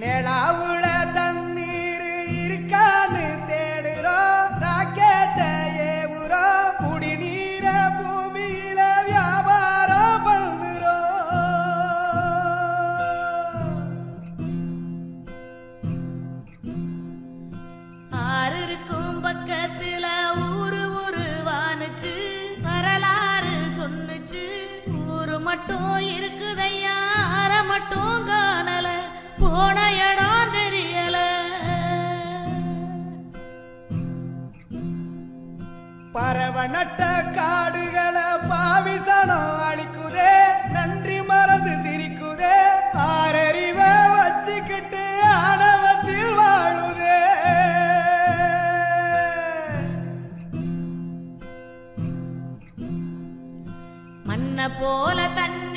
நிலாவுல தண்ணீர் இருக்கான்னு தேடுறோம். ராக்கெட்ட ஏவுறோம் குடிநீர பூமியில வியாபாரம் பண்ணுறோம் ஆறு இருக்கும் பக்கத்துல ஊரு ஊரு வானுச்சு வரலாறு சொன்னுச்சு. ஊரு மட்டும் இருக்குதையா? போன இடம் தெரியல பறவை நட்ட காடுகளை பாவிசனம் அழிக்குதே நன்றி மறந்து சிரிக்குதே ஆரறிவ வச்சுக்கிட்டு ஆணவத்தில் வாழுதே. போல தன்னை